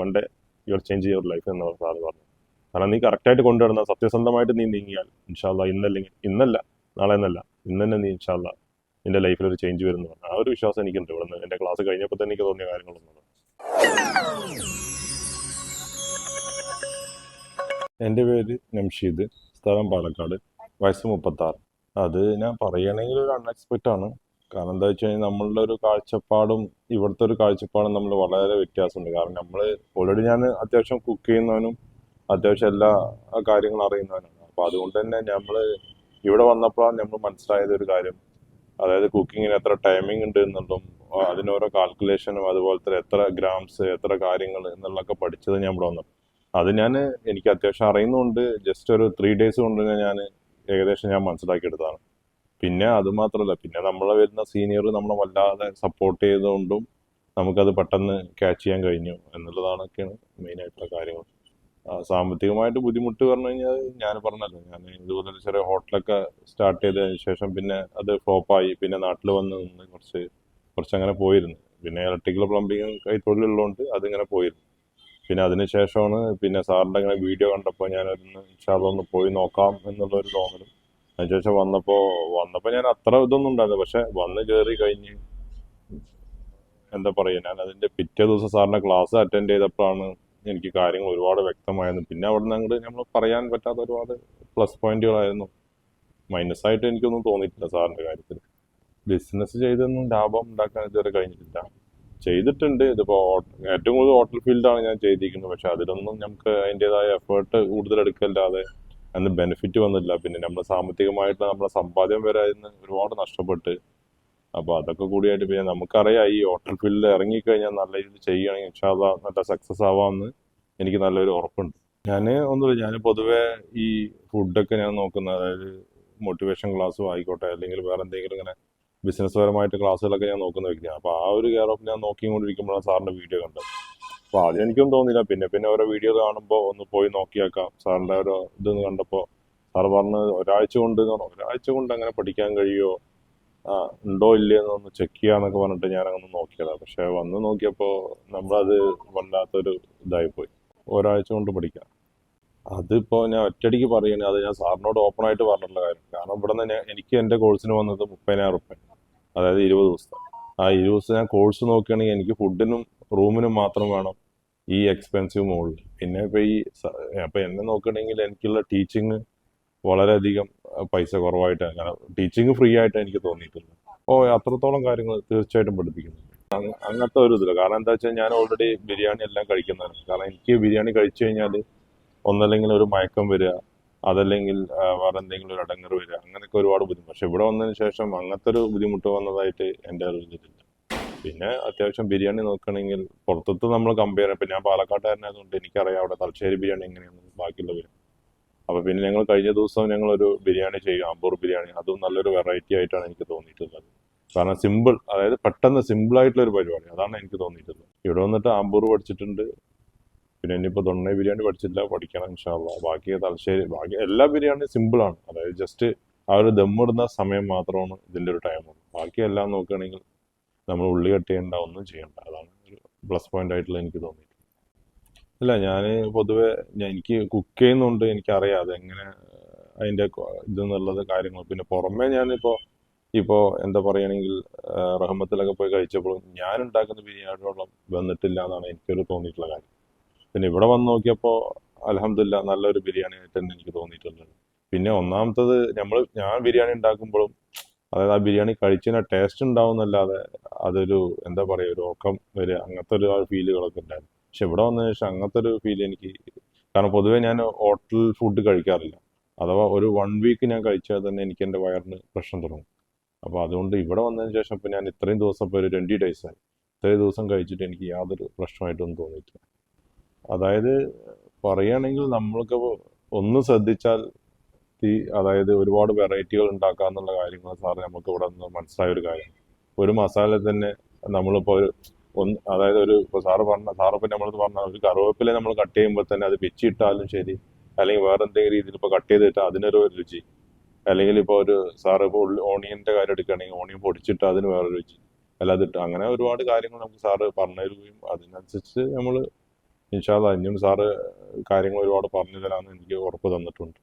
One day you are change your life എന്ന് sir പറഞ്ഞു. കാരണം നീ കറക്റ്റായിട്ട് കൊണ്ടുവരുന്ന സത്യസന്ധമായിട്ട് നീ നീങ്ങിയാൽ ഇൻഷാല്ല ഇന്നല്ലെങ്കിൽ ഇന്നല്ല നാളെ എന്നല്ല ഇന്ന് തന്നെ നീ ഇൻഷാല്ല നിന്റെ ലൈഫിൽ ഒരു ചേഞ്ച് വരുന്നു ആ ഒരു വിശ്വാസം എനിക്കുണ്ട് ഇവിടെ നിന്ന് എന്റെ ക്ലാസ് കഴിഞ്ഞപ്പോൾ തന്നെ എനിക്ക് തോന്നിയ കാര്യങ്ങളൊന്നും എന്റെ പേര് നംഷീദ് സ്ഥലം പാലക്കാട് വയസ്സ് മുപ്പത്താറ്. അത് ഞാൻ പറയുകയാണെങ്കിൽ ഒരു അൺഎക്സ്പെക്റ്റ് ആണ്. കാരണം എന്താ വെച്ച് കഴിഞ്ഞാൽ നമ്മളുടെ ഒരു കാഴ്ചപ്പാടും ഇവിടുത്തെ ഒരു കാഴ്ചപ്പാടും നമ്മൾ വളരെ വ്യത്യാസമുണ്ട്. കാരണം നമ്മൾ ഓൾറെഡി ഞാൻ അത്യാവശ്യം കുക്ക് ചെയ്യുന്നവനും അത്യാവശ്യം എല്ലാ കാര്യങ്ങളും അറിയുന്നവനാണ്. അപ്പോൾ അതുകൊണ്ട് തന്നെ നമ്മൾ ഇവിടെ വന്നപ്പോഴാണ് നമ്മൾ മനസ്സിലായത് ഒരു കാര്യം. അതായത് കുക്കിങ്ങിന് എത്ര ടൈമിംഗ് ഉണ്ട് എന്നുള്ളതും അതിനോരോ കാൽക്കുലേഷനും അതുപോലെ തന്നെ എത്ര ഗ്രാംസ് എത്ര കാര്യങ്ങൾ എന്നുള്ളതൊക്കെ പഠിച്ചത് ഞാൻ ഇവിടെ വന്നു. അത് ഞാൻ എനിക്ക് അത്യാവശ്യം അറിയുന്നുണ്ട്. ജസ്റ്റ് ഒരു ത്രീ ഡേയ്സ് കൊണ്ട് ഞാൻ ഏകദേശം ഞാൻ മനസ്സിലാക്കിയെടുത്തതാണ്. പിന്നെ അത് മാത്രമല്ല പിന്നെ നമ്മളെ വരുന്ന സീനിയർ നമ്മളെ വല്ലാതെ സപ്പോർട്ട് ചെയ്തുകൊണ്ടും നമുക്കത് പെട്ടെന്ന് ക്യാച്ച് ചെയ്യാൻ കഴിഞ്ഞു എന്നുള്ളതാണൊക്കെയാണ് മെയിൻ ആയിട്ടുള്ള കാര്യങ്ങൾ. സാമ്പത്തികമായിട്ട് ബുദ്ധിമുട്ട് പറഞ്ഞു കഴിഞ്ഞാൽ ഞാൻ പറഞ്ഞല്ലോ ഞാൻ ഇതുപോലെ ചെറിയ ഹോട്ടലൊക്കെ സ്റ്റാർട്ട് ചെയ്തതിന് ശേഷം പിന്നെ അത് ഫ്ലോപ്പായി പിന്നെ നാട്ടിൽ വന്ന് നിന്ന് കുറച്ച് കുറച്ച് അങ്ങനെ പോയിരുന്നു. പിന്നെ ഇലക്ട്രിക്കൽ പ്ലംബിങ് കൈത്തൊഴിലുള്ളതുകൊണ്ട് അതിങ്ങനെ പോയിരുന്നു. പിന്നെ അതിന് ശേഷമാണ് പിന്നെ സാറിന്റെ അങ്ങനെ വീഡിയോ കണ്ടപ്പോൾ ഞാനൊന്ന് ഇൻഷാള്ള ഒന്ന് പോയി നോക്കാം എന്നുള്ളൊരു തോന്നലും അതിനുശേഷം വന്നപ്പോ വന്നപ്പോ ഞാൻ അത്ര ഇതൊന്നും ഉണ്ടായിരുന്നു പക്ഷെ വന്ന് കയറി കഴിഞ്ഞ് എന്താ പറയുക ഞാൻ അതിന്റെ പിറ്റേ ദിവസം സാറിന്റെ ക്ലാസ് അറ്റൻഡ് ചെയ്തപ്പോഴാണ് എനിക്ക് കാര്യങ്ങൾ ഒരുപാട് വ്യക്തമായിരുന്നു പിന്നെ അവിടെ നിന്ന് അങ്ങോട്ട് നമ്മൾ പറയാൻ പറ്റാത്ത ഒരുപാട് പ്ലസ് പോയിന്റുകളായിരുന്നു മൈനസ് ആയിട്ട് എനിക്കൊന്നും തോന്നിയിട്ടില്ല സാറിന്റെ കാര്യത്തിൽ ബിസിനസ് ചെയ്തൊന്നും ലാഭം ഉണ്ടാക്കാൻ ഇതുവരെ കഴിഞ്ഞിട്ടില്ല. ചെയ്തിട്ടുണ്ട്. ഇതിപ്പോ ഏറ്റവും കൂടുതൽ ഹോട്ടൽ ഫീൽഡാണ് ഞാൻ ചെയ്തിരിക്കുന്നത്. പക്ഷെ അതിലൊന്നും നമുക്ക് അതിന്റെതായ എഫേർട്ട് കൂടുതൽ എടുക്കല്ലാതെ അതിന് ബെനിഫിറ്റ് വന്നില്ല പിന്നെ നമ്മൾ സാമ്പത്തികമായിട്ട് നമ്മളെ സമ്പാദ്യം വരെ അതിന് ഒരുപാട് നഷ്ടപ്പെട്ട്. അപ്പോൾ അതൊക്കെ കൂടിയായിട്ട് പിന്നെ നമുക്കറിയാം ഈ ഓട്ടർ ഫീൽഡിൽ ഇറങ്ങിക്കഴിഞ്ഞാൽ നല്ല രീതിയിൽ ചെയ്യുകയാണെങ്കിൽ ഇൻഷാല്ല നല്ല സക്സസ് ആവാമെന്ന് എനിക്ക് നല്ലൊരു ഉറപ്പുണ്ട്. ഞാൻ ഒന്നുമില്ല. ഞാൻ പൊതുവേ ഈ ഫുഡൊക്കെ ഞാൻ നോക്കുന്ന അതായത് മോട്ടിവേഷൻ ക്ലാസ്സും ആയിക്കോട്ടെ അല്ലെങ്കിൽ വേറെ എന്തെങ്കിലും ഇങ്ങനെ ബിസിനസ് പരമായിട്ട് ക്ലാസ്സുകളൊക്കെ ഞാൻ നോക്കുന്ന വ്യക്തിയാണ്. അപ്പോൾ ആ ഒരു കെയർ ഓഫ് ഞാൻ നോക്കിക്കൊണ്ടിരിക്കുമ്പോഴാണ് സാറിന്റെ വീഡിയോ കണ്ടത്. അപ്പോൾ ആദ്യം എനിക്കൊന്നും തോന്നിയില്ല. പിന്നെ പിന്നെ ഓരോ വീഡിയോ കാണുമ്പോൾ ഒന്ന് പോയി നോക്കിയേക്കാം. സാറിന്റെ ഓരോ ഇതെന്ന് കണ്ടപ്പോൾ സാർ പറഞ്ഞ് ഒരാഴ്ച കൊണ്ട് ഒരാഴ്ച കൊണ്ട് അങ്ങനെ പഠിക്കാൻ കഴിയുമോ ഉണ്ടോ ഇല്ലയെന്നൊന്ന് ചെക്ക് ചെയ്യാന്നൊക്കെ പറഞ്ഞിട്ട് ഞാൻ അങ്ങനെ നോക്കിയതാണ് പക്ഷെ വന്ന് നോക്കിയപ്പോൾ നമ്മളത് വല്ലാത്തൊരു ഇതായി പോയി. ഒരാഴ്ച കൊണ്ട് പഠിക്കാം. അതിപ്പോ ഞാൻ ഒറ്റയടിക്ക് പറയുന്നത് അത് ഞാൻ സാറിനോട് ഓപ്പൺ ആയിട്ട് പറഞ്ഞിട്ടുള്ള കാര്യം. കാരണം ഇവിടെ നിന്ന് എനിക്ക് എന്റെ കോഴ്സിന് വന്നത് മുപ്പതിനായിരം റുപ്യ അതായത് ഇരുപത് ദിവസത്തെ. ആ ഇരുപത് ദിവസം ഞാൻ കോഴ്സ് നോക്കുകയാണെങ്കിൽ എനിക്ക് ഫുഡിനും റൂമിനും മാത്രം വേണം. ഈ എക്സ്പെൻസീവ് മോഡിൽ പിന്നെ ഇപ്പോൾ ഈ അപ്പോൾ എന്നെ നോക്കുകയാണെങ്കിൽ എനിക്കുള്ള ടീച്ചിങ് വളരെയധികം പൈസ കുറവായിട്ടാണ്. ടീച്ചിങ് ഫ്രീ ആയിട്ട് എനിക്ക് തോന്നിയിട്ടില്ല ഓ അത്രത്തോളം കാര്യങ്ങൾ തീർച്ചയായിട്ടും പഠിപ്പിക്കുന്നുണ്ട് അങ്ങ- അങ്ങനത്തെ ഒരു ഇതില്ല കാരണം എന്താ വെച്ചാൽ ഞാൻ ഓൾറെഡി ബിരിയാണി എല്ലാം കഴിക്കുന്നതാണ്. കാരണം എനിക്ക് ബിരിയാണി കഴിച്ചു കഴിഞ്ഞാൽ ഒന്നല്ലെങ്കിൽ ഒരു മയക്കം വരിക അതല്ലെങ്കിൽ വേറെ എന്തെങ്കിലും ഒരു അടങ്ങർ വരിക അങ്ങനെയൊക്കെ ഒരുപാട് ബുദ്ധിമുട്ട്. പക്ഷെ ഇവിടെ വന്നതിന് ശേഷം അങ്ങനത്തെ ഒരു ബുദ്ധിമുട്ട് വന്നതായിട്ട് എന്റെ അറിവിലില്ല പിന്നെ അത്യാവശ്യം ബിരിയാണി നോക്കുകയാണെങ്കിൽ പുറത്തത്ത് നമ്മൾ കമ്പയർ ചെയ്യാം. ഇപ്പം ഞാൻ പാലക്കാട്ടുകാരനായതുകൊണ്ട് എനിക്കറിയാം അവിടെ തലശ്ശേരി ബിരിയാണി എങ്ങനെയാണ് ബാക്കിയുള്ള ബിരിയാണി അപ്പോൾ പിന്നെ ഞങ്ങൾ കഴിഞ്ഞ ദിവസം ഞങ്ങൾ ഒരു ബിരിയാണി ചെയ്യും അമ്പൂർ ബിരിയാണി. അതും നല്ലൊരു വെറൈറ്റി ആയിട്ടാണ് എനിക്ക് തോന്നിയിട്ടുള്ളത്. കാരണം സിമ്പിൾ അതായത് പെട്ടെന്ന് സിമ്പിൾ ആയിട്ടുള്ള ഒരു പരിപാടി. അതാണ് എനിക്ക് തോന്നിയിട്ടുള്ളത്. ഇവിടെ വന്നിട്ട് ആമ്പൂർ പഠിച്ചിട്ടുണ്ട്. പിന്നെ ഇനിയിപ്പോൾ തൊണ്ണ ബിരിയാണി പഠിച്ചില്ല പഠിക്കണം ഇൻഷാല്ല ബാക്കി തലശ്ശേരി ബാക്കി എല്ലാ ബിരിയാണിയും സിമ്പിളാണ് അതായത് ജസ്റ്റ് ആ ഒരു ദമ്മിടുന്ന സമയം മാത്രമാണ് ഇതിന്റെ ഒരു ടൈം ബാക്കി എല്ലാം നോക്കുകയാണെങ്കിൽ നമ്മൾ ഉള്ളി കട്ട് ചെയ്യേണ്ട ഒന്നും ചെയ്യണ്ട. അതാണ് ഒരു പ്ലസ് പോയിന്റ് ആയിട്ടുള്ള എനിക്ക് തോന്നിയിട്ടുള്ളത്. അല്ല ഞാൻ പൊതുവെ എനിക്ക് കുക്ക് ചെയ്യുന്നുണ്ട് എനിക്കറിയാം അതെങ്ങനെ അതിന്റെ ഇതെന്നുള്ളത് കാര്യങ്ങൾ. പിന്നെ പുറമേ ഞാനിപ്പോൾ ഇപ്പോൾ എന്താ പറയുകയാണെങ്കിൽ റഹ്മത്തിലൊക്കെ പോയി കഴിച്ചപ്പോഴും ഞാൻ ഉണ്ടാക്കുന്ന ബിരിയാണിയോളം വന്നിട്ടില്ല എന്നാണ് എനിക്കൊരു തോന്നിയിട്ടുള്ള കാര്യം. പിന്നെ ഇവിടെ വന്ന് നോക്കിയപ്പോൾ അലഹമില്ല നല്ലൊരു ബിരിയാണി ആയിട്ട് തന്നെ എനിക്ക് തോന്നിയിട്ടുള്ളത് പിന്നെ ഒന്നാമത്തത് നമ്മൾ ഞാൻ ബിരിയാണി ഉണ്ടാക്കുമ്പോഴും അതായത് ആ ബിരിയാണി കഴിച്ചതിന് ടേസ്റ്റ് ഉണ്ടാവുന്നല്ലാതെ അതൊരു എന്താ പറയുക ഒരു ഉറക്കം വരിക അങ്ങനത്തെ ഒരു ഫീലുകളൊക്കെ ഉണ്ടായിരുന്നു. പക്ഷെ ഇവിടെ വന്നതിന് ശേഷം അങ്ങനത്തെ ഒരു ഫീൽ എനിക്ക് കാരണം പൊതുവേ ഞാൻ ഹോട്ടൽ ഫുഡ് കഴിക്കാറില്ല. അഥവാ ഒരു വൺ വീക്ക് ഞാൻ കഴിച്ചാൽ തന്നെ എനിക്ക് എന്റെ വയറിന് പ്രശ്നം തുടങ്ങും. അപ്പോൾ അതുകൊണ്ട് ഇവിടെ വന്നതിന് ശേഷം ഇപ്പോൾ ഞാൻ ഇത്രയും ദിവസം ഇപ്പോൾ ഒരു ട്വന്റി ഡേയ്സ് ആയി. ഇത്രയും ദിവസം കഴിച്ചിട്ട് എനിക്ക് യാതൊരു പ്രശ്നമായിട്ടൊന്നും തോന്നിയിട്ടില്ല. അതായത് പറയുകയാണെങ്കിൽ നമ്മൾക്ക് ഒന്ന് ശ്രദ്ധിച്ചാൽ ഈ അതായത് ഒരുപാട് വെറൈറ്റികൾ ഉണ്ടാക്കുക എന്നുള്ള കാര്യങ്ങൾ സാറ് നമുക്ക് ഇവിടെ നിന്ന് മനസ്സിലായ ഒരു കാര്യം. ഒരു മസാല തന്നെ നമ്മളിപ്പോൾ ഒരു ഒന്ന് അതായത് ഒരു ഇപ്പോൾ സാറ് പറഞ്ഞ സാറിപ്പോൾ നമ്മളത് പറഞ്ഞ ഒരു കറുവേപ്പില നമ്മൾ കട്ട് ചെയ്യുമ്പോൾ തന്നെ അത് പിച്ചിട്ടാലും ശരി അല്ലെങ്കിൽ വേറെ എന്തെങ്കിലും രീതിയിൽ ഇപ്പോൾ കട്ട് ചെയ്തിട്ട് അതിനൊരു രുചി. അല്ലെങ്കിൽ ഇപ്പോൾ ഒരു സാറ് ഇപ്പോൾ ഉള്ളി ഓണിയന്റെ കാര്യം എടുക്കുകയാണെങ്കിൽ ഓണിയൻ പൊടിച്ചിട്ട് അതിന് വേറെ രുചി. അല്ലാതെ ഇട്ട് അങ്ങനെ ഒരുപാട് കാര്യങ്ങൾ നമുക്ക് സാറ് പറഞ്ഞു തരുകയും അതിനനുസരിച്ച് നമ്മൾ ഇൻഷാല്ല ഇനിയും സാറ് കാര്യങ്ങൾ ഒരുപാട് പറഞ്ഞു തരാമെന്ന് എനിക്ക് ഉറപ്പ് തന്നിട്ടുണ്ട്.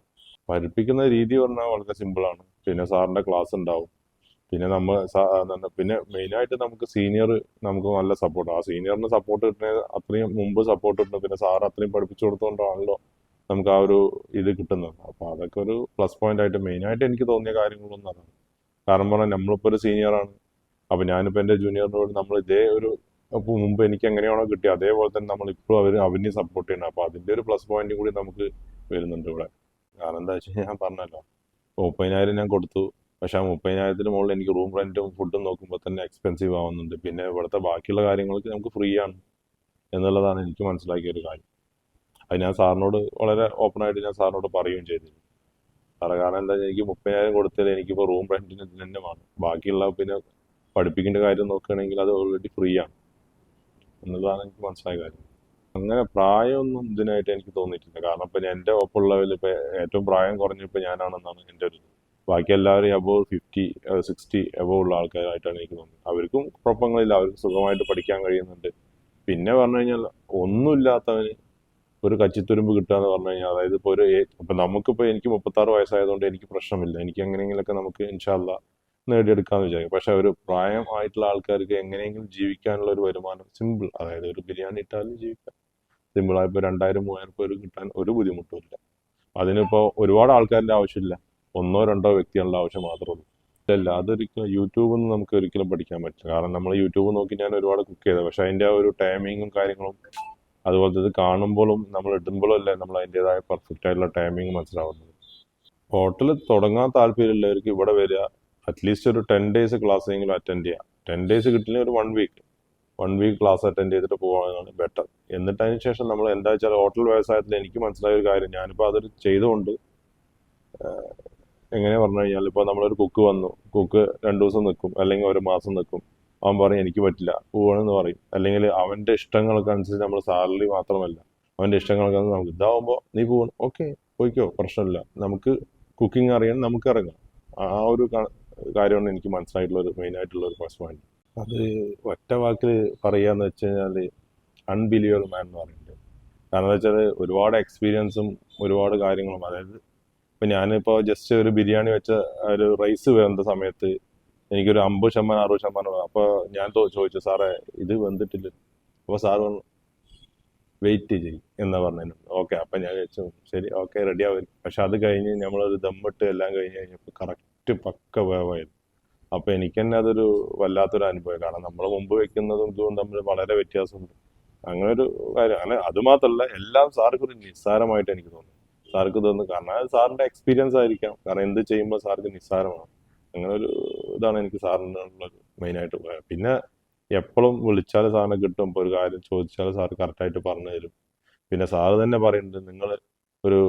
പഠിപ്പിക്കുന്ന രീതി പറഞ്ഞാൽ വളരെ സിമ്പിളാണ് പിന്നെ സാറിന്റെ ക്ലാസ് ഉണ്ടാവും. പിന്നെ നമ്മൾ പിന്നെ മെയിൻ ആയിട്ട് നമുക്ക് സീനിയർ നമുക്ക് നല്ല സപ്പോർട്ട് ആ സീനിയറിന് സപ്പോർട്ട് കിട്ടുന്നത് അത്രയും മുമ്പ് സപ്പോർട്ട് കിട്ടുന്നത് പിന്നെ സാർ അത്രയും പഠിപ്പിച്ചു കൊടുത്തോണ്ടാണല്ലോ നമുക്ക് ആ ഒരു ഇത് കിട്ടുന്നത്. അപ്പോൾ അതൊക്കെ ഒരു പ്ലസ് പോയിന്റ് ആയിട്ട് മെയിൻ ആയിട്ട് എനിക്ക് തോന്നിയ കാര്യങ്ങളൊന്നും അതാണ്. കാരണം പറഞ്ഞാൽ നമ്മളിപ്പോൾ ഒരു സീനിയറാണ് അപ്പോൾ ഞാനിപ്പോൾ എന്റെ ജൂനിയറിനോട് നമ്മൾ ഇതേ ഒരു മുമ്പ് എനിക്ക് എങ്ങനെയാണോ കിട്ടിയത് അതേപോലെ തന്നെ നമ്മൾ ഇപ്പോഴും അവർ അവനെ സപ്പോർട്ട് ചെയ്യണം. അപ്പോൾ അതിന്റെ ഒരു പ്ലസ് പോയിന്റും കൂടി നമുക്ക് വരുന്നുണ്ട് ഇവിടെ. കാരണം എന്താ വെച്ചാൽ ഞാൻ പറഞ്ഞല്ലോ. മുപ്പതിനായിരം ഞാൻ കൊടുത്തു. പക്ഷെ ആ മുപ്പതിനായിരത്തിന് മുകളിൽ എനിക്ക് റൂം റെന്റും ഫുഡും നോക്കുമ്പോൾ തന്നെ എക്സ്പെൻസീവ് ആവുന്നുണ്ട്. പിന്നെ ഇവിടുത്തെ ബാക്കിയുള്ള കാര്യങ്ങൾക്ക് നമുക്ക് ഫ്രീ ആണ് എന്നുള്ളതാണ് എനിക്ക് മനസ്സിലാക്കിയ ഒരു കാര്യം. അത് ഞാൻ സാറിനോട് വളരെ ഓപ്പൺ ആയിട്ട് ഞാൻ സാറിനോട് പറയുകയും ചെയ്തിരുന്നു. സാറേ കാരണം എന്താ എനിക്ക് മുപ്പതിനായിരം കൊടുത്താൽ എനിക്കിപ്പോൾ റൂം റെന്റിന് ഇതിന് തന്നെ വേണം ബാക്കിയുള്ള പിന്നെ പഠിപ്പിക്കേണ്ട കാര്യം നോക്കുകയാണെങ്കിൽ അത് ഓൾറെഡി ഫ്രീ ആണ്. എന്നുള്ളതാണ് എനിക്ക് മനസ്സിലായ കാര്യം. അങ്ങനെ പ്രായമൊന്നും ഇതിനായിട്ട് എനിക്ക് തോന്നിയിട്ടില്ല. കാരണം ഇപ്പം എന്റെ ഒപ്പമുള്ളവരിൽ ഇപ്പം ഏറ്റവും പ്രായം കുറഞ്ഞപ്പോൾ ഞാനാണെന്നാണ് എന്റെ ഒരു ബാക്കി എല്ലാവരും അബോവ് ഫിഫ്റ്റി സിക്സ്റ്റി അബോവ് ഉള്ള ആൾക്കാരായിട്ടാണ് എനിക്ക് തോന്നുന്നത് അവർക്കും കുഴപ്പങ്ങളില്ല. അവർക്ക് സുഖമായിട്ട് പഠിക്കാൻ കഴിയുന്നുണ്ട്. പിന്നെ പറഞ്ഞു കഴിഞ്ഞാൽ ഒന്നുമില്ലാത്തവന് ഒരു കച്ചിത്തുരുമ്പ് കിട്ടുക എന്ന് പറഞ്ഞു കഴിഞ്ഞാൽ അതായത് ഇപ്പോൾ ഒരു ഇപ്പം നമുക്കിപ്പോൾ എനിക്ക് മുപ്പത്താറ് വയസ്സായതുകൊണ്ട് എനിക്ക് പ്രശ്നമില്ല. എനിക്ക് എങ്ങനെയെങ്കിലുമൊക്കെ നമുക്ക് ഇൻഷാല്ല നേടിയെടുക്കാമെന്ന് വിചാരിക്കും. പക്ഷെ ഒരു പ്രായം ആയിട്ടുള്ള ആൾക്കാർക്ക് എങ്ങനെയെങ്കിലും ജീവിക്കാനുള്ള ഒരു വരുമാനം സിമ്പിൾ അതായത് ഒരു ബിരിയാണി ഇട്ടാലും ജീവിക്കാം. സിമ്പിളായി ഇപ്പോൾ രണ്ടായിരം മൂവായിരം രൂപ കിട്ടാൻ ഒരു ബുദ്ധിമുട്ടും ഇല്ല. അതിനിപ്പോൾ ഒരുപാട് ആൾക്കാരുടെ ആവശ്യമില്ല. ഒന്നോ രണ്ടോ വ്യക്തികളുടെ ആവശ്യം മാത്രമുള്ളൂ ഇല്ല അതൊരിക്കലും യൂട്യൂബിൽ നിന്ന് നമുക്ക് ഒരിക്കലും പഠിക്കാൻ പറ്റില്ല. കാരണം നമ്മൾ യൂട്യൂബ് നോക്കി ഞാൻ ഒരുപാട് കുക്ക് ചെയ്തത് പക്ഷെ അതിന്റെ ഒരു ടൈമിങ്ങും കാര്യങ്ങളും അതുപോലത്തെ ഇത് കാണുമ്പോഴും നമ്മൾ ഇടുമ്പോഴും അല്ലേ നമ്മൾ അതിന്റെതായ പെർഫെക്റ്റ് ആയിട്ടുള്ള ടൈമിങ് മനസ്സിലാവുന്നത്. ഹോട്ടൽ തുടങ്ങാൻ താല്പര്യമുള്ളവർക്ക് ഇവിടെ വരിക അറ്റ്ലീസ്റ്റ് ഒരു ടെൻ ഡേയ്സ് ക്ലാസ് എങ്കിലും അറ്റൻഡ് ചെയ്യാം ടെൻ ഡേയ്സ് കിട്ടില്ലെങ്കിൽ ഒരു one week one week class attend ചെയ്തിട്ട് പോകാനാണ് ബെറ്റർ. എന്നിട്ട് അതിന് ശേഷം നമ്മൾ എന്താ വെച്ചാൽ ഹോട്ടൽ വ്യവസായത്തിൽ എനിക്ക് മനസ്സിലായ ഒരു കാര്യം ഞാനിപ്പോൾ അതൊരു ചെയ്തുകൊണ്ട് എങ്ങനെ പറഞ്ഞു കഴിഞ്ഞാൽ ഇപ്പോൾ നമ്മളൊരു കുക്ക് വന്നു. കുക്ക് രണ്ട് ദിവസം നിൽക്കും അല്ലെങ്കിൽ ഒരു മാസം നിൽക്കും അവൻ പറയും എനിക്ക് പറ്റില്ല പോകണമെന്ന് പറയും. അല്ലെങ്കിൽ അവന്റെ ഇഷ്ടങ്ങൾക്ക് അനുസരിച്ച് നമ്മൾ സാലറി മാത്രമല്ല അവന്റെ ഇഷ്ടങ്ങൾക്ക് നമുക്ക് ഇതാവുമ്പോൾ നീ പോകണം ഓക്കെ പോയിക്കോ പ്രശ്നമില്ല. നമുക്ക് കുക്കിംഗ് അറിയാൻ നമുക്ക് ഇറങ്ങാം ആ ഒരു കാര്യമാണ് എനിക്ക് മനസ്സിലായിട്ടുള്ള ഒരു മെയിൻ ആയിട്ടുള്ള ഒരു പോയിന്റ് അത് ഒറ്റ വാക്കിൽ പറയാന്ന് വെച്ച് കഴിഞ്ഞാൽ അൺബിലീവബിൾ മാൻ എന്ന് പറയുന്നത് കാരണം എന്താ വെച്ചാൽ ഒരുപാട് എക്സ്പീരിയൻസും ഒരുപാട് കാര്യങ്ങളും. അതായത് ഇപ്പം ഞാനിപ്പോൾ ജസ്റ്റ് ഒരു ബിരിയാണി വെച്ച ഒരു റൈസ് വേണ്ട സമയത്ത് എനിക്കൊരു അമ്പത് ശതമാനം അറുപത് ശതമാനം അപ്പോൾ ഞാൻ ചോദിച്ചു സാറേ ഇത് വെന്തിട്ടില്ല. അപ്പോൾ സാർ വെയിറ്റ് ചെയ്യും എന്നാ പറഞ്ഞു ഓക്കെ അപ്പം ഞാൻ ചോദിച്ചു ശരി ഓക്കെ റെഡി ആവും. പക്ഷെ അത് കഴിഞ്ഞ് നമ്മളൊരു ദമ്മിട്ട് എല്ലാം കഴിഞ്ഞ് കഴിഞ്ഞപ്പോൾ കറക്റ്റ് പക്ക വേവായിരുന്നു. അപ്പോൾ എനിക്ക് തന്നെ അതൊരു വല്ലാത്തൊരു അനുഭവം. കാരണം നമ്മൾ മുമ്പ് വെക്കുന്നതും ഇതും തമ്മിൽ വളരെ വ്യത്യാസമുണ്ട്. അങ്ങനെ ഒരു കാര്യം. അങ്ങനെ അത് മാത്രമല്ല എല്ലാം സാർക്ക് ഒരു നിസ്സാരമായിട്ട് എനിക്ക് തോന്നുന്നു. സാർക്ക് തോന്നുന്നു കാരണം അത് സാറിന്റെ എക്സ്പീരിയൻസ് ആയിരിക്കാം. കാരണം എന്ത് ചെയ്യുമ്പോൾ സാർക്ക് നിസ്സാരമാണ്. അങ്ങനെ ഒരു ഇതാണ് എനിക്ക് സാറിനുള്ള മെയിനായിട്ട് പിന്നെ എപ്പോഴും വിളിച്ചാൽ സാറിനെ കിട്ടും. ഇപ്പോൾ ഒരു കാര്യം ചോദിച്ചാൽ സാർ കറക്റ്റായിട്ട് പറഞ്ഞു തരും. പിന്നെ സാറ് തന്നെ പറയുന്നുണ്ട് നിങ്ങൾ ഒരു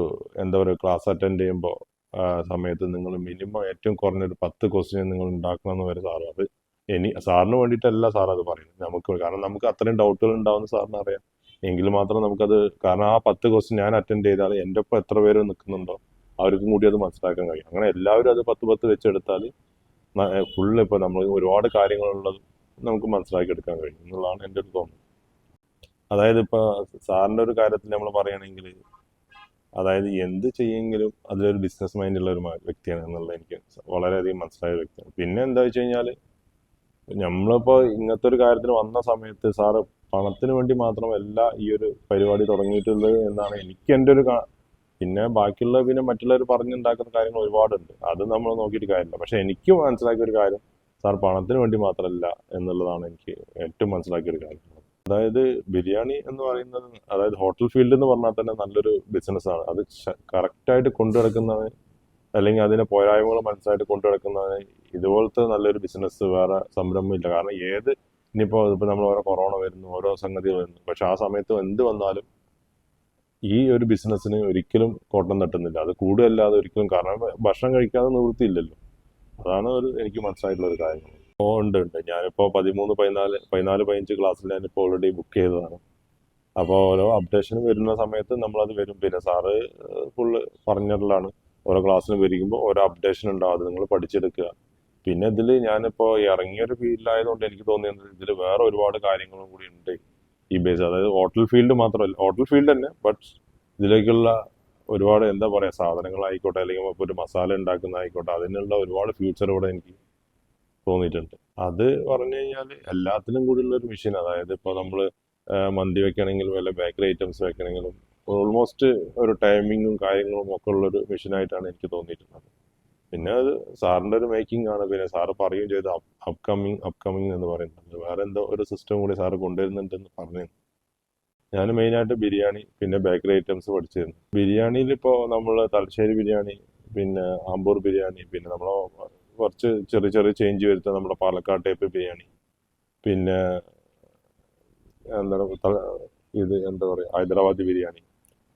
എന്താ പറയുക ക്ലാസ് അറ്റൻഡ് ചെയ്യുമ്പോൾ സമയത്ത് നിങ്ങൾ മിനിമം ഏറ്റവും കുറഞ്ഞൊരു പത്ത് ക്വസ്റ്റ്യൻ നിങ്ങൾ ഉണ്ടാക്കണമെന്ന് വരെ സാറ് അത് ഇനി സാറിന് വേണ്ടിയിട്ടല്ല സാർ അത് പറയുന്നത്. നമുക്ക് കാരണം നമുക്ക് അത്രയും ഡൗട്ടുകൾ ഉണ്ടാവുന്ന സാറിന് അറിയാം. എങ്കിൽ മാത്രം നമുക്കത് കാരണം ആ പത്ത് ക്വസ്റ്റ്യൻ ഞാൻ അറ്റൻഡ് ചെയ്താൽ എന്റെ ഒപ്പം എത്ര പേര് നിൽക്കുന്നുണ്ടോ അവർക്കും കൂടി അത് മനസ്സിലാക്കാൻ കഴിയും. അങ്ങനെ എല്ലാവരും അത് പത്ത് പത്ത് വെച്ചെടുത്താൽ ഫുള്ള് ഇപ്പോൾ നമ്മൾ ഒരുപാട് കാര്യങ്ങളുള്ളത് നമുക്ക് മനസ്സിലാക്കി എടുക്കാൻ കഴിയും എന്നുള്ളതാണ് എന്റെ ഒരു തോന്നൽ. അതായത് ഇപ്പോൾ സാറിന്റെ ഒരു കാര്യത്തിൽ നമ്മൾ പറയുകയാണെങ്കിൽ അതായത് എന്ത് ചെയ്യെങ്കിലും അതിലൊരു ബിസിനസ് മൈൻഡ് ഉള്ള ഒരു വ്യക്തിയാണ് എന്നുള്ളത് എനിക്ക് വളരെയധികം മനസ്സിലായ വ്യക്തിയാണ്. പിന്നെ എന്താ വെച്ച് കഴിഞ്ഞാൽ നമ്മളിപ്പോൾ ഇങ്ങനത്തെ ഒരു കാര്യത്തിന് വന്ന സമയത്ത് സാറ് പണത്തിന് വേണ്ടി മാത്രമല്ല ഈ ഒരു പരിപാടി തുടങ്ങിയിട്ടുള്ളത് എന്നാണ് എനിക്ക് എന്റെ ഒരു പിന്നെ ബാക്കിയുള്ള പിന്നെ മറ്റുള്ളവർ പറഞ്ഞുണ്ടാക്കുന്ന കാര്യങ്ങൾ ഒരുപാടുണ്ട്. അത് നമ്മൾ നോക്കിയിട്ട് കാര്യമില്ല. പക്ഷെ എനിക്ക് മനസ്സിലാക്കിയ ഒരു കാര്യം സാർ പണത്തിന് വേണ്ടി മാത്രമല്ല എന്നുള്ളതാണ് എനിക്ക് ഏറ്റവും മനസ്സിലാക്കിയ ഒരു കാര്യം. അതായത് ബിരിയാണി എന്ന് പറയുന്നത് അതായത് ഹോട്ടൽ ഫീൽഡ് എന്ന് പറഞ്ഞാൽ തന്നെ നല്ലൊരു ബിസിനസ് ആണ്. അത് കറക്റ്റായിട്ട് കൊണ്ടു നടക്കുന്നവന് അല്ലെങ്കിൽ അതിന്റെ പോരായ്മകൾ മനസ്സിലായിട്ട് കൊണ്ടു ഇതുപോലത്തെ നല്ലൊരു ബിസിനസ് വേറെ സംരംഭമില്ല കാരണം ഏത് ഇനിയിപ്പോൾ ഇപ്പൊ നമ്മൾ ഓരോ കൊറോണ വരുന്നു ഓരോ സംഗതി വരുന്നു. പക്ഷെ ആ സമയത്ത് എന്ത് വന്നാലും ഈ ഒരു ബിസിനസ്സിന് ഒരിക്കലും കോട്ടം തട്ടുന്നില്ല. അത് കൂടുതലല്ലാതെ ഒരിക്കലും കാരണം ഭക്ഷണം കഴിക്കാതെ നിവൃത്തിയില്ലല്ലോ. അതാണ് ഒരു എനിക്ക് മനസ്സിലായിട്ടുള്ള ഒരു കാര്യം ഓ ഉണ്ട് ഉണ്ട്. ഞാനിപ്പോൾ പതിമൂന്ന് പതിനാല് പതിനാല് പതിനഞ്ച് ക്ലാസ്സിൽ ഞാനിപ്പോൾ ഓൾറെഡി ബുക്ക് ചെയ്തതാണ്. അപ്പോൾ ഓരോ അപ്ഡേഷൻ വരുന്ന സമയത്ത് നമ്മളത് വരും. പിന്നെ സാറ് ഫുള്ള് പറഞ്ഞിട്ടുള്ളതാണ്. ഓരോ ക്ലാസ്സിന് വരിക്കുമ്പോൾ ഓരോ അപ്ഡേഷൻ ഉണ്ടാവും. അത് നിങ്ങൾ പഠിച്ചെടുക്കുക. പിന്നെ ഇതിൽ ഞാനിപ്പോൾ ഇറങ്ങിയൊരു ഫീൽഡിലായതുകൊണ്ട് എനിക്ക് തോന്നിയത് ഇതിൽ വേറെ ഒരുപാട് കാര്യങ്ങളും കൂടി ഉണ്ട്. ഈ ബേസ് അതായത് ഹോട്ടൽ ഫീൽഡ് മാത്രമല്ല ഹോട്ടൽ ഫീൽഡ് തന്നെ ബട്ട് ഇതിലേക്കുള്ള ഒരുപാട് എന്താ പറയുക സാധനങ്ങളായിക്കോട്ടെ അല്ലെങ്കിൽ ഇപ്പോൾ ഒരു മസാല ഉണ്ടാക്കുന്നതായിക്കോട്ടെ അതിനുള്ള ഒരുപാട് ഫ്യൂച്ചർ ഇവിടെ എനിക്ക് തോന്നിയിട്ടുണ്ട്. അത് പറഞ്ഞു കഴിഞ്ഞാൽ എല്ലാത്തിനും കൂടിയുള്ള ഒരു മെഷീൻ അതായത് ഇപ്പോൾ നമ്മൾ മന്തി വെക്കണമെങ്കിലും അല്ലെ ബേക്കറി ഐറ്റംസ് വെക്കണമെങ്കിലും ഓൾമോസ്റ്റ് ഒരു ടൈമിങ്ങും കാര്യങ്ങളും ഒക്കെ ഉള്ളൊരു മെഷീനായിട്ടാണ് എനിക്ക് തോന്നിയിട്ടുള്ളത്. പിന്നെ അത് സാറിന്റെ ഒരു മേക്കിംഗ് ആണ്. പിന്നെ സാറ് പറയുകയും ചെയ്ത് അപ്കമ്മിങ് അപ്കമ്മിങ് എന്ന് പറയുന്നുണ്ട് വേറെ എന്തോ ഒരു സിസ്റ്റം കൂടി സാറ് കൊണ്ടുവരുന്നുണ്ടെന്ന് പറഞ്ഞു. ഞാൻ മെയിനായിട്ട് ബിരിയാണി പിന്നെ ബേക്കറി ഐറ്റംസ് പഠിച്ചിരുന്നു. ബിരിയാണിയിൽ ഇപ്പോൾ നമ്മൾ തലശ്ശേരി ബിരിയാണി പിന്നെ ആമ്പൂർ ബിരിയാണി പിന്നെ നമ്മൾ കുറച്ച് ചെറിയ ചെറിയ ചേഞ്ച് വരുത്തുക. നമ്മുടെ പാലക്കാട് ടൈപ്പ് ബിരിയാണി. പിന്നെ എന്താണ് ഇത് എന്താ പറയുക ഹൈദരാബാദ് ബിരിയാണി.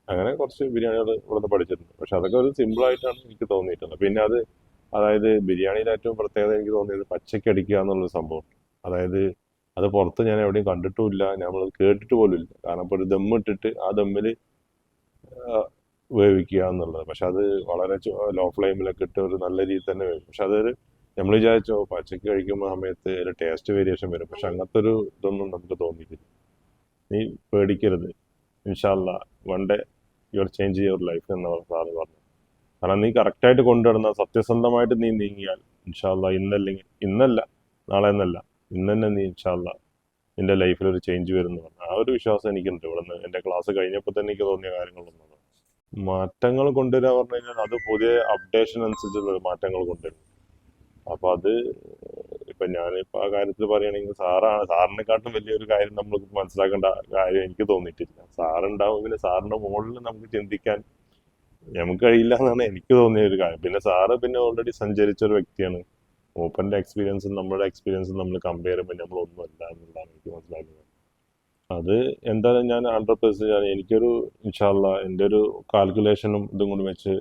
അങ്ങനെ കുറച്ച് ബിരിയാണികൾ ഇവിടുന്ന് പഠിച്ചിട്ടുണ്ട്. പക്ഷെ അതൊക്കെ ഒരു സിമ്പിൾ ആയിട്ടാണ് എനിക്ക് തോന്നിയിട്ടുള്ളത്. പിന്നെ അത് അതായത് ബിരിയാണിയുടെ ഏറ്റവും പ്രത്യേകത എനിക്ക് തോന്നിയത് പച്ചയ്ക്ക് അടിക്കുക എന്നുള്ളൊരു സംഭവം. അതായത് അത് പുറത്ത് ഞാൻ എവിടെയും കണ്ടിട്ടുമില്ല നമ്മൾ കേട്ടിട്ട് പോലും ഇല്ല. കാരണം ഇപ്പോൾ ഒരു ദമ്മിട്ടിട്ട് ആ ദമ്മിൽ വേവിക്കുക എന്നുള്ളത്. പക്ഷെ അത് വളരെ ലോ ഫ്ലെയിമിലൊക്കെ ഇട്ട് ഒരു നല്ല രീതിയിൽ തന്നെ വേവിക്കും. പക്ഷെ അതൊരു നമ്മൾ വിചാരിച്ചോ പച്ചക്ക് കഴിക്കുമ്പോൾ സമയത്ത് ഒരു ടേസ്റ്റ് വേരിയേഷൻ വരും. പക്ഷെ അങ്ങനത്തെ ഒരു ഇതൊന്നും നമുക്ക് തോന്നിയിട്ടില്ല. നീ പേടിക്കരുത്. ഇൻഷാല്ല one day your change your life എന്നാണ് സാറ് പറഞ്ഞു കാരണം നീ കറക്റ്റായിട്ട് കൊണ്ടുവരുന്ന സത്യസന്ധമായിട്ട് നീ നീങ്ങിയാൽ ഇൻഷാല്ല ഇന്നല്ലെങ്കിൽ ഇന്നല്ല നാളെ എന്നല്ല ഇന്ന് തന്നെ നീ ഇൻഷാല്ല നിന്റെ ലൈഫിൽ ഒരു ചേഞ്ച് വരുന്നു പറഞ്ഞു. ആ ഒരു വിശ്വാസം എനിക്കുണ്ട്. ഇവിടെ നിന്ന് എന്റെ ക്ലാസ് കഴിഞ്ഞപ്പോൾ തന്നെ എനിക്ക് തോന്നിയ കാര്യങ്ങളൊന്നും മാറ്റങ്ങൾ കൊണ്ടുവരാൻ പറഞ്ഞു കഴിഞ്ഞാൽ അത് പുതിയ അപ്ഡേഷൻ അനുസരിച്ചുള്ള മാറ്റങ്ങൾ കൊണ്ടുവരും. അപ്പൊ അത് ഇപ്പൊ ഞാനിപ്പോ ആ കാര്യത്തിൽ പറയുകയാണെങ്കിൽ സാറാണ് സാറിനെക്കാട്ടും വലിയൊരു കാര്യം നമ്മൾ മനസ്സിലാക്കേണ്ട കാര്യം എനിക്ക് തോന്നിയിട്ടില്ല. സാറുണ്ടാവും പിന്നെ സാറിന്റെ മുകളിൽ നമുക്ക് ചിന്തിക്കാൻ നമുക്ക് കഴിയില്ല എന്നാണ് എനിക്ക് തോന്നിയ ഒരു കാര്യം. പിന്നെ സാറ് പിന്നെ ഓൾറെഡി സഞ്ചരിച്ച ഒരു വ്യക്തിയാണ്. മൂപ്പന്റെ എക്സ്പീരിയൻസും നമ്മുടെ എക്സ്പീരിയൻസും നമ്മൾ കമ്പയർ ചെയ്യുമ്പോൾ നമ്മൾ ഒന്നും അല്ല എന്നുള്ളതാണ് എനിക്ക് മനസ്സിലാക്കുന്നത്. അത് എന്തായാലും ഞാൻ ഹൺഡ്രഡ് ഞാൻ എനിക്കൊരു ഇൻഷാല്ല എന്റെ ഒരു കാൽക്കുലേഷനും ഇതും കൂടി വെച്ച്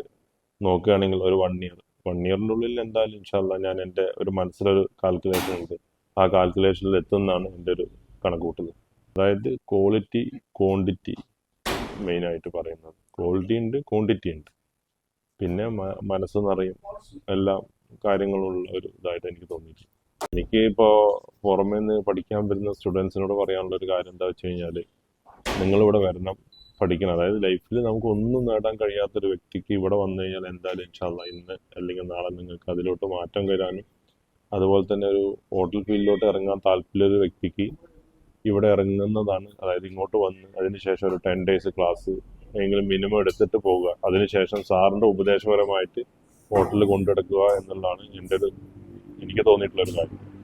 നോക്കുകയാണെങ്കിൽ ഒരു വൺ ഇയർ വൺ ഇയറിന്റെ ഉള്ളിൽ എന്തായാലും ഇൻഷാല്ല ഞാൻ എന്റെ ഒരു മനസ്സിലൊരു കാൽക്കുലേഷൻ ഉണ്ട്. ആ കാൽക്കുലേഷനിൽ എത്തുന്നതാണ് എന്റെ ഒരു കണക്കുകൂട്ടൽ അതായത് ക്വാളിറ്റി ക്വാണ്ടിറ്റി മെയിനായിട്ട് പറയുന്നത്. ക്വാളിറ്റി ഉണ്ട് ക്വാണ്ടിറ്റി ഉണ്ട്. പിന്നെ മനസ്സ് നിറയും എല്ലാം കാര്യങ്ങളുള്ള ഒരു ഇതായിട്ട് എനിക്ക് തോന്നിയിട്ടുണ്ട്. എനിക്ക് ഇപ്പോൾ പുറമേ നിന്ന് പഠിക്കാൻ വരുന്ന സ്റ്റുഡൻസിനോട് പറയാനുള്ള ഒരു കാര്യം എന്താ വെച്ച് കഴിഞ്ഞാൽ നിങ്ങളിവിടെ വരണം പഠിക്കണം. അതായത് ലൈഫിൽ നമുക്ക് ഒന്നും നേടാൻ കഴിയാത്ത ഒരു വ്യക്തിക്ക് ഇവിടെ വന്നു കഴിഞ്ഞാൽ എന്തായാലും ഇൻഷാല്ല ഇന്ന് അല്ലെങ്കിൽ നാളെ നിങ്ങൾക്ക് അതിലോട്ട് മാറ്റം വരാനും അതുപോലെ തന്നെ ഒരു ഹോട്ടൽ ഫീൽഡിലോട്ട് ഇറങ്ങാൻ താല്പര്യമുള്ള ഒരു വ്യക്തിക്ക് ഇവിടെ ഇറങ്ങുന്നതാണ്. അതായത് ഇങ്ങോട്ട് വന്ന് അതിനുശേഷം ഒരു ടെൻ ഡേയ്സ് ക്ലാസ് എങ്കിലും മിനിമം എടുത്തിട്ട് പോവുക. അതിനുശേഷം സാറിന്റെ ഉപദേശപരമായിട്ട് ഹോട്ടലിൽ കൊണ്ടെടുക്കുക എന്നുള്ളതാണ് എന്റെ ഒരു എനിക്ക് തോന്നിയിട്ടുള്ള ഒരു കാര്യം.